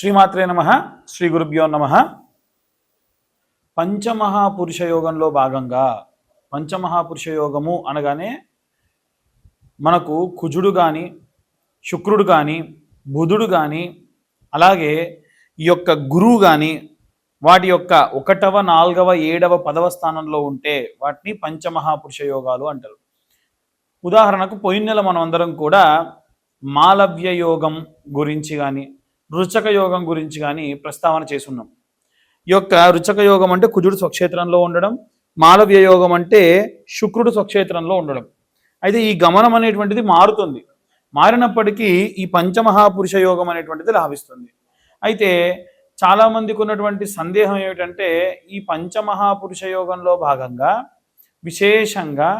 శ్రీమాత్రే నమ శ్రీ గురుభ్యో నమ. పంచమహాపురుష యోగంలో భాగంగా పంచమహాపురుష యోగము అనగానే మనకు కుజుడు కానీ శుక్రుడు కానీ బుధుడు కానీ అలాగే ఈ యొక్క గురువు కానీ వాటి యొక్క ఒకటవ నాలుగవ ఏడవ పదవ స్థానంలో ఉంటే వాటిని పంచమహాపురుష యోగాలు అంటారు. ఉదాహరణకు పోయిన నెల మనం అందరం కూడా మాలవ్య యోగం గురించి కానీ రుచక యోగం గురించి కానీ ప్రస్తావన చేసున్నాం. ఈ యొక్క రుచక యోగం అంటే కుజుడు స్వక్షేత్రంలో ఉండడం మాలవ్య యోగం అంటే శుక్రుడు స్వక్షేత్రంలో ఉండడం. అయితే ఈ గమనం అనేటువంటిది మారుతుంది. మారినప్పటికీ ఈ పంచమహాపురుష యోగం అనేటువంటిది లాభిస్తుంది. అయితే చాలామందికి ఉన్నటువంటి సందేహం ఏమిటంటే ఈ పంచమహాపురుష యోగంలో భాగంగా విశేషంగా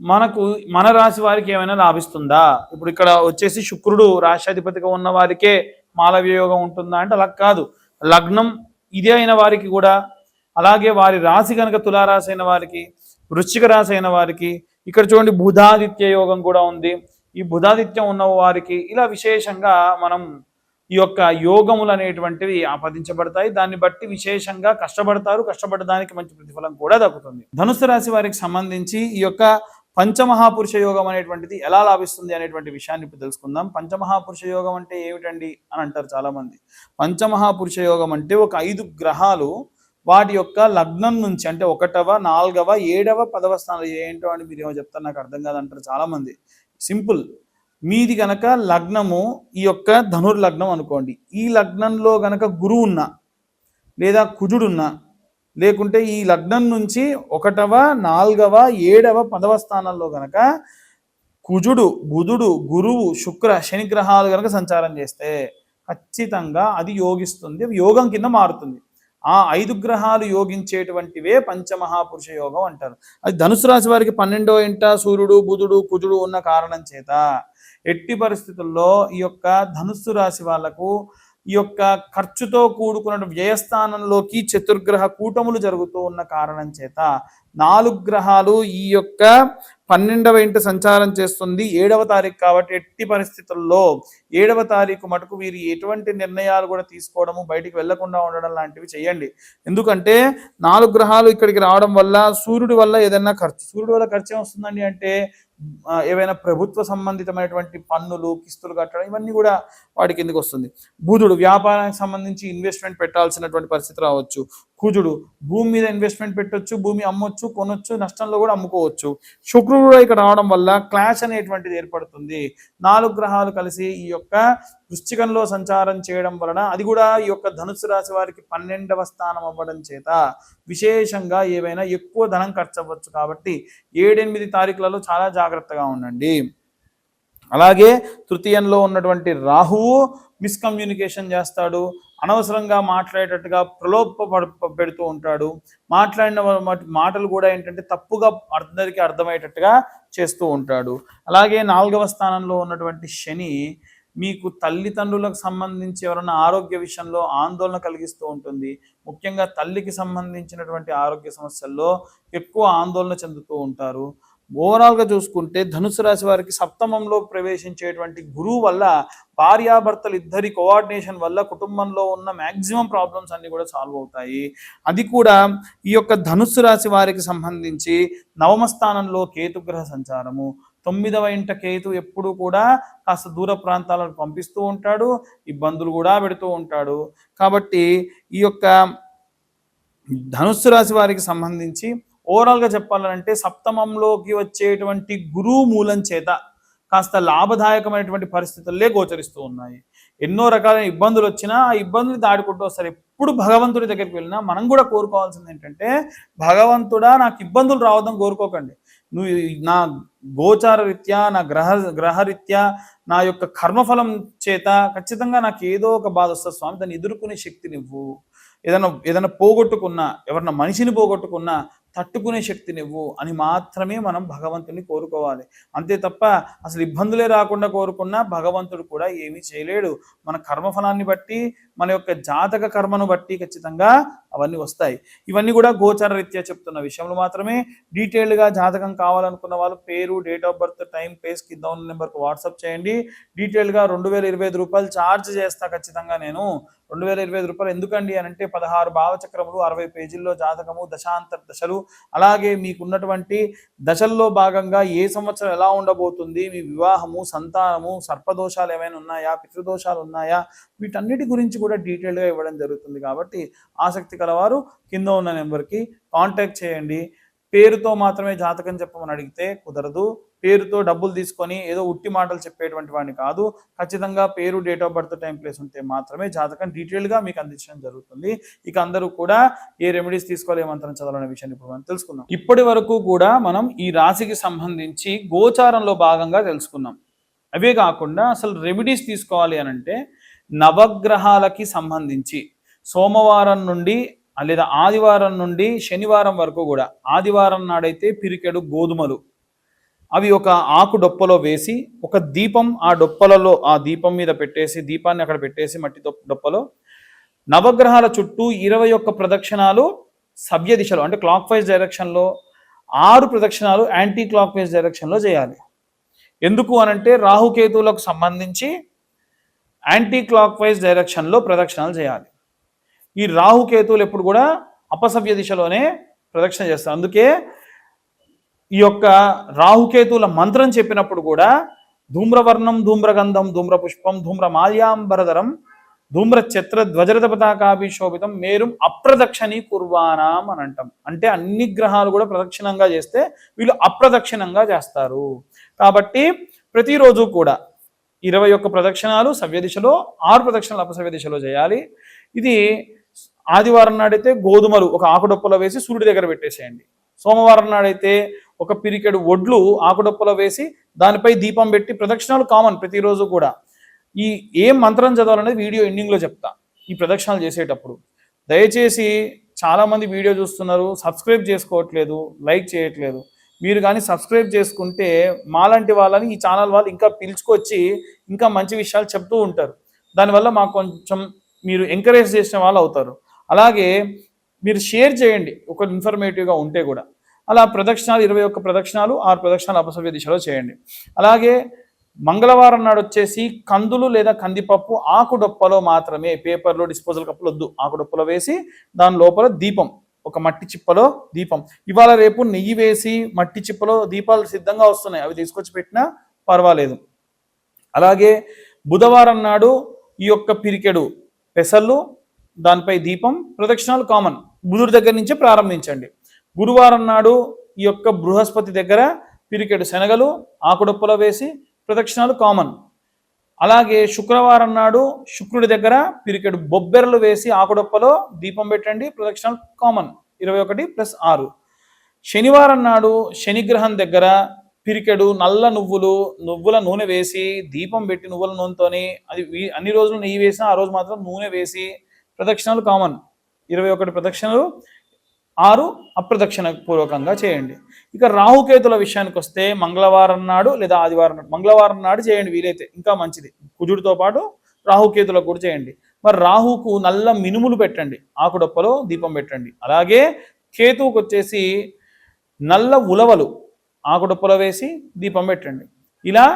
మనకు మన రాశి వారికి ఏమైనా లాభిస్తుందా? ఇప్పుడు ఇక్కడ వచ్చేసి శుక్రుడు రాష్ట్రాధిపతిగా ఉన్న వారికే మాలవ్యయోగం ఉంటుందా అంటే అలా కాదు. లగ్నం ఇదే అయిన వారికి కూడా అలాగే వారి రాశి కనుక తులారాశి అయిన వారికి వృశ్చిక రాశి అయిన వారికి ఇక్కడ చూడండి బుధాదిత్య యోగం కూడా ఉంది. ఈ బుధాదిత్యం ఉన్న వారికి ఇలా విశేషంగా మనం ఈ యొక్క యోగములు అనేటువంటివి ఆపాదించబడతాయి. దాన్ని బట్టి విశేషంగా కష్టపడతారు. కష్టపడడానికి మంచి ప్రతిఫలం కూడా దక్కుతుంది. ధనుసు రాశి వారికి సంబంధించి ఈ యొక్క పంచమహాపురుష యోగం అనేటువంటిది ఎలా లాభిస్తుంది అనేటువంటి విషయాన్ని ఇప్పుడు తెలుసుకుందాం. పంచమహాపురుష యోగం అంటే ఏమిటండి అని అంటారు చాలామంది. పంచమహాపురుష యోగం అంటే ఒక ఐదు గ్రహాలు వాటి యొక్క లగ్నం నుంచి అంటే ఒకటవ నాలుగవ ఏడవ పదవ స్థానాలు ఏంటో అని మీరు ఏమో చెప్తారు నాకు అర్థం కాదంటారు చాలామంది. సింపుల్. మీది గనక లగ్నము ఈ యొక్క ధనుర్లగ్నం అనుకోండి. ఈ లగ్నంలో గనక గురువు ఉన్నా లేదా కుజుడున్నా లేకుంటే ఈ లగ్నం నుంచి ఒకటవ నాలుగవ ఏడవ పదవ స్థానంలో గనక కుజుడు బుధుడు గురువు శుక్ర శని గ్రహాలు గనక సంచారం చేస్తే ఖచ్చితంగా అది యోగిస్తుంది యోగం కింద మారుతుంది. ఆ ఐదు గ్రహాలు యోగించేటువంటివే పంచమహాపురుష యోగం అంటారు. అది ధనుసు రాశి వారికి పన్నెండో ఇంట సూర్యుడు బుధుడు కుజుడు ఉన్న కారణం చేత ఎట్టి పరిస్థితుల్లో ఈ యొక్క ధనుస్సు రాశి వాళ్ళకు ఈ యొక్క ఖర్చుతో కూడుకున్న వ్యయస్థానంలోకి చతుర్గ్రహ కూటములు జరుగుతూ ఉన్న కారణం చేత నాలుగు గ్రహాలు ఈ యొక్క పన్నెండవ ఇంట సంచారం చేస్తుంది. ఏడవ తారీఖు కాబట్టి ఎట్టి పరిస్థితుల్లో ఏడవ తారీఖు మటుకు వీరు ఎటువంటి నిర్ణయాలు కూడా తీసుకోవడము బయటికి వెళ్ళకుండా ఉండడం లాంటివి చేయండి. ఎందుకంటే నాలుగు గ్రహాలు ఇక్కడికి రావడం వల్ల సూర్యుడి వల్ల ఏదైనా ఖర్చు సూర్యుడి వల్ల ఖర్చు ఏమొస్తుందండి అంటే ఏవైనా ప్రభుత్వ సంబంధితమైనటువంటి పన్నులు కిస్తులు కట్టడం ఇవన్నీ కూడా వాటి కిందకి వస్తుంది. బుధుడు వ్యాపారానికి సంబంధించి ఇన్వెస్ట్మెంట్ పెట్టాల్సినటువంటి పరిస్థితి రావచ్చు. కుజుడు భూమి మీద ఇన్వెస్ట్మెంట్ పెట్టొచ్చు భూమి అమ్మొచ్చు కొనొచ్చు నష్టంలో కూడా అమ్ముకోవచ్చు. శుక్రుడు కూడా ఇక్కడ రావడం వల్ల క్లాష్ అనేటువంటిది ఏర్పడుతుంది. నాలుగు గ్రహాలు కలిసి ఈ యొక్క వృశ్చికంలో సంచారం చేయడం వలన అది కూడా ఈ యొక్క ధనుసు రాశి వారికి పన్నెండవ స్థానం అవ్వడం చేత విశేషంగా ఏవైనా ఎక్కువ ధనం ఖర్చు అవ్వచ్చు కాబట్టి ఏడెనిమిది తారీఖులలో చాలా జాగ్రత్తగా ఉండండి. అలాగే తృతీయంలో ఉన్నటువంటి రాహువు మిస్కమ్యూనికేషన్ చేస్తాడు. అనవసరంగా మాట్లాడేటట్టుగా ప్రలోభ పెడుతూ ఉంటాడు. మాట్లాడిన మాటలు కూడా ఏంటంటే తప్పుగా అందరికీ అర్థమయ్యేటట్టుగా చేస్తూ ఉంటాడు. అలాగే నాలుగవ స్థానంలో ఉన్నటువంటి శని మీకు తల్లిదండ్రులకు సంబంధించి ఎవరైనా ఆరోగ్య విషయంలో ఆందోళన కలిగిస్తూ ఉంటుంది. ముఖ్యంగా తల్లికి సంబంధించినటువంటి ఆరోగ్య సమస్యల్లో ఎక్కువ ఆందోళన చెందుతూ ఉంటారు. ఓవరాల్గా చూసుకుంటే ధనుసు రాశి వారికి సప్తమంలో ప్రవేశించేటువంటి గురువు వల్ల భార్యాభర్తలు ఇద్దరి కోఆర్డినేషన్ వల్ల కుటుంబంలో ఉన్న మ్యాక్సిమం ప్రాబ్లమ్స్ అన్నీ కూడా సాల్వ్ అవుతాయి. అది కూడా ఈ యొక్క ధనుస్సు రాశి వారికి సంబంధించి నవమ స్థానంలో కేతుగ్రహ సంచారము. తొమ్మిదవ ఇంట కేతు ఎప్పుడు కూడా కాస్త దూర ప్రాంతాలను పంపిస్తూ ఉంటాడు ఇబ్బందులు కూడా పెడుతూ ఉంటాడు. కాబట్టి ఈ యొక్క ధనుస్సు రాశి వారికి సంబంధించి ఓవరాల్గా చెప్పాలంటే సప్తమంలోకి వచ్చేటువంటి గురువు మూలం చేత కాస్త లాభదాయకమైనటువంటి పరిస్థితుల్లే గోచరిస్తూ ఉన్నాయి. ఎన్నో రకాలైన ఇబ్బందులు వచ్చినా ఆ ఇబ్బందులు దాడుకుంటూ వస్తారు ఎప్పుడు భగవంతుడి దగ్గరికి వెళ్ళినా మనం కూడా కోరుకోవాల్సింది ఏంటంటే భగవంతుడా నాకు ఇబ్బందులు రావద్దని కోరుకోకండి. నువ్వు నా గోచార రీత్యా నా గ్రహ గ్రహరీత్యా నా యొక్క కర్మఫలం చేత ఖచ్చితంగా నాకు ఏదో ఒక బాధ వస్తుంది. స్వామి దాన్ని ఎదుర్కొనే శక్తి నువ్వు ఏదైనా ఏదైనా పోగొట్టుకున్నా ఎవరన్నా మనిషిని పోగొట్టుకున్నా తట్టుకునే శక్తినివ్వు అని మాత్రమే మనం భగవంతుని కోరుకోవాలి. అంతే తప్ప అసలు ఇబ్బందులే రాకుండా కోరుకున్నా భగవంతుడు కూడా ఏమీ చేయలేడు. మన కర్మఫలాన్ని బట్టి మన యొక్క జాతక కర్మను బట్టి ఖచ్చితంగా అవన్నీ వస్తాయి. ఇవన్నీ కూడా గోచర రీత్యా చెప్తున్న విషయంలో మాత్రమే. డీటెయిల్డ్గా జాతకం కావాలనుకున్న వాళ్ళు పేరు date of birth time place కింద ఉన్న నెంబర్కి వాట్సాప్ చేయండి. డీటెయిల్గా రెండు వేల ఇరవై ఐదు రూపాయలు ఛార్జ్ చేస్తా ఖచ్చితంగా నేను. రెండు వేల ఇరవై ఐదు రూపాయలు ఎందుకండి అని అంటే పదహారు భావచక్రములు అరవై పేజీల్లో జాతకము దశాంతర దశలు. అలాగే మీకున్నటువంటి దశల్లో భాగంగా ఏ సంవత్సరం ఎలా ఉండబోతుంది మీ వివాహము సంతానము సర్పదోషాలు ఏమైనా ఉన్నాయా పితృదోషాలు ఉన్నాయా వీటన్నిటి గురించి కూడా డీటెయిల్గా ఇవ్వడం జరుగుతుంది కాబట్టి ఆసక్తి కలవారు కింద ఉన్న నెంబర్కి కాంటాక్ట్ చేయండి. పేరుతో మాత్రమే జాతకం చెప్పమని అడిగితే కుదరదు. పేరుతో డబ్బులు తీసుకొని ఏదో ఉట్టి మాటలు చెప్పేటువంటి వాడిని కాదు. ఖచ్చితంగా పేరు date of birth time place ఉంటే మాత్రమే జాతకం డీటెయిల్గా మీకు అందించడం జరుగుతుంది. ఇక అందరూ కూడా ఏ రెమెడీస్ తీసుకోవాలి ఏమంతరం చదవాలనే విషయాన్ని ఇప్పుడు మనం తెలుసుకుందాం. ఇప్పటి వరకు కూడా మనం ఈ రాశికి సంబంధించి గోచారంలో భాగంగా తెలుసుకున్నాం అవే కాకుండా అసలు రెమెడీస్ తీసుకోవాలి అని అంటే నవగ్రహాలకి సంబంధించి సోమవారం నుండి లేదా ఆదివారం నుండి శనివారం వరకు కూడా ఆదివారం నాడైతే పిరికెడు గోధుమలు అవి ఒక ఆకు డొప్పలో వేసి ఒక దీపం ఆ డొప్పలలో ఆ దీపం మీద పెట్టేసి దీపాన్ని అక్కడ పెట్టేసి మట్టి డొప్పలో నవగ్రహాల చుట్టూ ఇరవై ఒక్క ప్రదక్షిణాలు సవ్య దిశలో అంటే క్లాక్ వైజ్ డైరెక్షన్లో ఆరు ప్రదక్షిణాలు యాంటీ క్లాక్ వైజ్ డైరెక్షన్లో చేయాలి. ఎందుకు అనంటే రాహుకేతువులకు సంబంధించి యాంటీ క్లాక్ వైజ్ డైరెక్షన్లో ప్రదక్షిణాలు చేయాలి. ఈ రాహుకేతువులు ఎప్పుడు కూడా అపసవ్య దిశలోనే ప్రదక్షిణ చేస్తారు. అందుకే ఈ యొక్క రాహుకేతువుల మంత్రం చెప్పినప్పుడు కూడా ధూమ్రవర్ణం ధూమ్రగంధం ధూమ్రపుష్పం ధూమ్రమాల్యాంబరధరం ధూమ్ర ఛత్ర ధ్వజరథ పతాకాభిశోభితం మేరుం అప్రదక్షిణీ కుర్వానాం అని అంటాం. అంటే అన్ని గ్రహాలు కూడా ప్రదక్షిణంగా చేస్తే వీళ్ళు అప్రదక్షిణంగా చేస్తారు. కాబట్టి ప్రతిరోజు కూడా ఇరవై ఒక్క ప్రదక్షిణాలు సవ్య దిశలో ఆరు ప్రదక్షిణాలు అపసవ్య దిశలో చేయాలి. ఇది ఆదివారం నాడైతే గోధుమలు ఒక ఆకుడొప్పలో వేసి సూర్యుడి దగ్గర పెట్టేసేయండి. సోమవారం నాడైతే ఒక పిరికెడు ఒడ్లు ఆకుడొప్పలో వేసి దానిపై దీపం పెట్టి ప్రదక్షిణాలు కామన్ ప్రతిరోజు కూడా. ఈ ఏం మంత్రం చదవాలనేది వీడియో ఎండింగ్లో చెప్తా. ఈ ప్రదక్షిణాలు చేసేటప్పుడు. దయచేసి చాలామంది వీడియో చూస్తున్నారు సబ్స్క్రైబ్ చేసుకోవట్లేదు లైక్ చేయట్లేదు. మీరు కానీ సబ్స్క్రైబ్ చేసుకుంటే మాలాంటి వాళ్ళని ఈ ఛానల్ వాళ్ళు ఇంకా పిలుచుకొచ్చి ఇంకా మంచి విషయాలు చెప్తూ ఉంటారు. దానివల్ల మాకు కొంచెం మీరు ఎంకరేజ్ చేసిన వాళ్ళు అవుతారు. అలాగే మీరు షేర్ చేయండి ఒక ఇన్ఫర్మేటివ్గా ఉంటే కూడా. అలా ప్రదక్షిణాలు ఇరవై ఒక్క ప్రదక్షిణాలు ఆరు ప్రదక్షిణాలు అపసవ్య దిశలో చేయండి. అలాగే మంగళవారం నాడు వచ్చేసి కందులు లేదా కందిపప్పు ఆకుడొప్పలో మాత్రమే పేపర్లో డిస్పోజల్ కప్పులు వద్దు ఆకుడొప్పలో వేసి దాని లోపల దీపం ఒక మట్టి చిప్పలో దీపం. ఇవాళ రేపు నెయ్యి వేసి మట్టి చిప్పలో దీపాలు సిద్ధంగా వస్తున్నాయి. అవి తీసుకొచ్చి పెట్టినా పర్వాలేదు. అలాగే బుధవారం నాడు ఈ యొక్క పిరికెడు పెసళ్ళు దానిపై దీపం ప్రదక్షిణాలు కామన్. బుధుడి దగ్గర నుంచే ప్రారంభించండి. గురువారం నాడు ఈ యొక్క బృహస్పతి దగ్గర పిరికెడు శనగలు ఆకుడొప్పలో వేసి ప్రదక్షిణాలు కామన్. అలాగే శుక్రవారం నాడు శుక్రుడి దగ్గర పిరికెడు బొబ్బెరలు వేసి ఆకుడొప్పలో దీపం పెట్టండి ప్రదక్షిణాలు కామన్. ఇరవై ఒకటి ప్లస్ ఆరు. శనివారం నాడు శనిగ్రహం దగ్గర పిరికెడు నల్ల నువ్వులు నువ్వుల నూనె వేసి దీపం పెట్టి నువ్వుల నూనెతోని అది అన్ని రోజులు నెయ్యి వేసినా ఆ రోజు మాత్రం నూనె వేసి ప్రదక్షిణాలు కామన్. ఇరవై ఒకటి ప్రదక్షిణలు. ఆరు అప్రదక్షిణ పూర్వకంగా చేయండి. ఇక రాహుకేతుల విషయానికి వస్తే మంగళవారం నాడు లేదా ఆదివారం నాడు మంగళవారం నాడు చేయండి వీలైతే ఇంకా మంచిది. కుజుడితో పాటు రాహుకేతులకు కూడా చేయండి. మరి రాహుకు నల్ల మినుములు పెట్టండి ఆకుడొప్పలో దీపం పెట్టండి. అలాగే కేతువుకు వచ్చేసి నల్ల ఉలవలు ఆకుడొప్పలో వేసి దీపం పెట్టండి. ఇలా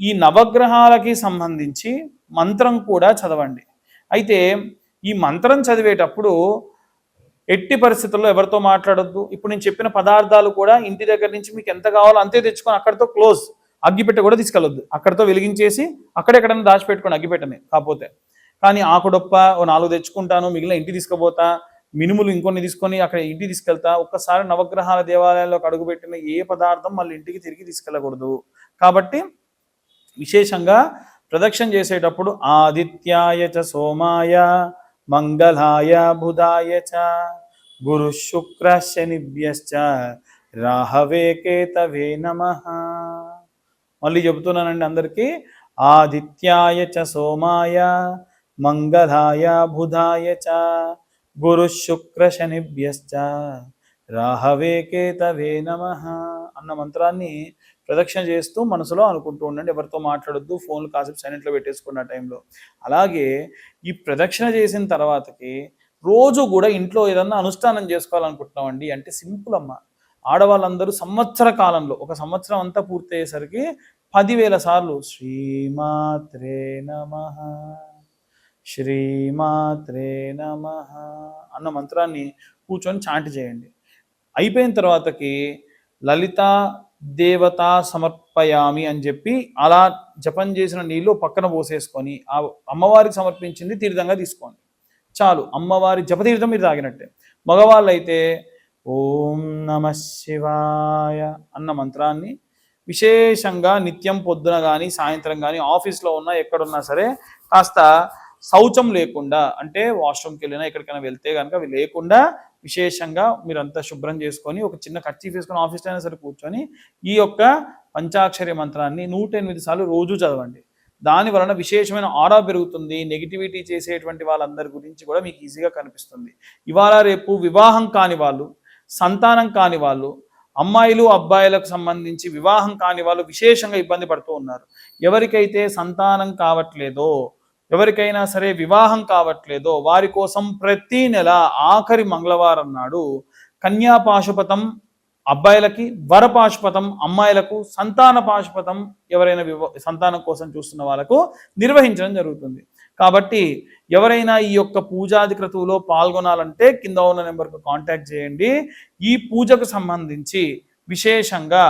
ఈ నవగ్రహాలకి సంబంధించి మంత్రం కూడా చదవండి. అయితే ఈ మంత్రం చదివేటప్పుడు ఎట్టి పరిస్థితుల్లో ఎవరితో మాట్లాడొద్దు. ఇప్పుడు నేను చెప్పిన పదార్థాలు కూడా ఇంటి దగ్గర నుంచి మీకు ఎంత కావాలో అంతే తెచ్చుకొని అక్కడితో క్లోజ్ అగ్గిపెట్టె కూడా తీసుకెళ్ళొద్దు. అక్కడితో వెలిగించేసి అక్కడెక్కడన్నా దాచిపెట్టుకోండి అగ్గిపెట్టని కాకపోతే. కానీ ఆకుడొప్ప ఓ నాలుగు తెచ్చుకుంటాను మిగిలిన ఇంటి తీసుకుపోతా మినుములు ఇంకొన్ని తీసుకొని అక్కడ ఇంటికి తీసుకెళ్తా ఒక్కసారి నవగ్రహాల దేవాలయాల్లోకి అడుగుపెట్టిన ఏ పదార్థం మళ్ళీ ఇంటికి తిరిగి తీసుకెళ్ళకూడదు. కాబట్టి విశేషంగా ప్రదక్షిణ చేసేటప్పుడు ఆదిత్యాయ చ సోమాయ. మంగళాయ బుధాయ చ. గురు శుక్ర శనిభ్యశ్చ. రాహవే కేతవే నమ. మళ్ళీ చెబుతున్నానండి అందరికీ. ఆదిత్యాయ చ సోమాయ. మంగళాయ బుధాయ చ. గురు శుక్ర శనిభ్యశ్చ. రాహవే కేతవే నమ అన్న మంత్రాన్ని ప్రదక్షిణ చేస్తూ మనసులో అనుకుంటూ ఉండండి. ఎవరితో మాట్లాడొద్దు ఫోన్లు కాసేపు సైలెంట్లో పెట్టేసుకున్న టైంలో. అలాగే ఈ ప్రదక్షిణ చేసిన తర్వాతకి రోజు కూడా ఇంట్లో ఏదన్నా అనుష్ఠానం చేసుకోవాలనుకుంటున్నామండి అంటే సింపుల్ అమ్మ. ఆడవాళ్ళందరూ సంవత్సర కాలంలో ఒక సంవత్సరం అంతా పూర్తయ్యేసరికి పదివేల సార్లు శ్రీమాత్రే నమ శ్రీమాత్రే నమ అన్న మంత్రాన్ని కూర్చొని చాంటి చేయండి. అయిపోయిన తర్వాతకి లలిత దేవత సమర్పయామి అని చెప్పి అలా జపం చేసిన నీళ్ళు పక్కన పోసేసుకొని ఆ అమ్మవారికి సమర్పించింది తీర్థంగా తీసుకోండి. చాలు అమ్మవారి జపతీర్థం మీరు తాగినట్టే. మగవాళ్ళు అయితే ఓం నమ శివాయ అన్న మంత్రాన్ని విశేషంగా నిత్యం పొద్దున కానీ సాయంత్రం కానీ ఆఫీస్లో ఉన్నా ఎక్కడున్నా సరే కాస్త శౌచం లేకుండా అంటే వాష్రూమ్కి వెళ్ళినా ఎక్కడికైనా వెళ్తే కనుక అవి లేకుండా విశేషంగా మీరంతా శుభ్రం చేసుకొని ఒక చిన్న కర్చీఫ్ వేసుకొని ఆఫీస్లో అయినా సరే కూర్చొని ఈ యొక్క పంచాక్షరి మంత్రాన్ని నూట ఎనిమిది సార్లు రోజు చదవండి. దాని వలన విశేషమైన ఆరా పెరుగుతుంది. నెగిటివిటీ చేసేటువంటి వాళ్ళందరి గురించి కూడా మీకు ఈజీగా కనిపిస్తుంది. ఇవాళ రేపు వివాహం కాని వాళ్ళు సంతానం కాని వాళ్ళు అమ్మాయిలు అబ్బాయిలకు సంబంధించి వివాహం కాని వాళ్ళు విశేషంగా ఇబ్బంది పడుతూ ఉన్నారు. ఎవరికైతే సంతానం కావట్లేదో ఎవరికైనా సరే వివాహం కావట్లేదో వారి కోసం ప్రతి నెల ఆఖరి మంగళవారం నాడు కన్యా పాశుపతం అబ్బాయిలకి వర పాశుపతం అమ్మాయిలకు సంతాన పాశుపతం ఎవరైనా వివ సంతానం కోసం చూస్తున్న వాళ్ళకు నిర్వహించడం జరుగుతుంది. కాబట్టి ఎవరైనా ఈ యొక్క పూజాది క్రతువులో పాల్గొనాలంటే కింద ఉన్న నెంబర్కు కాంటాక్ట్ చేయండి. ఈ పూజకు సంబంధించి విశేషంగా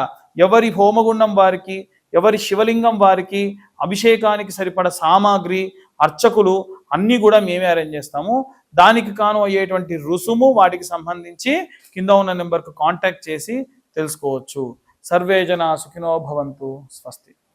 ఎవరి హోమగుండం వారికి ఎవరి శివలింగం వారికి అభిషేకానికి సరిపడ సామాగ్రి అర్చకులు అన్నీ కూడా మేమే అరేంజ్ చేస్తాము. దానికి కాను అయ్యేటువంటి రుసుము వాటికి సంబంధించి కింద ఉన్న నెంబర్కు కాంటాక్ట్ చేసి తెలుసుకోవచ్చు. సర్వే జన సుఖినో భవంతు. స్వస్తి.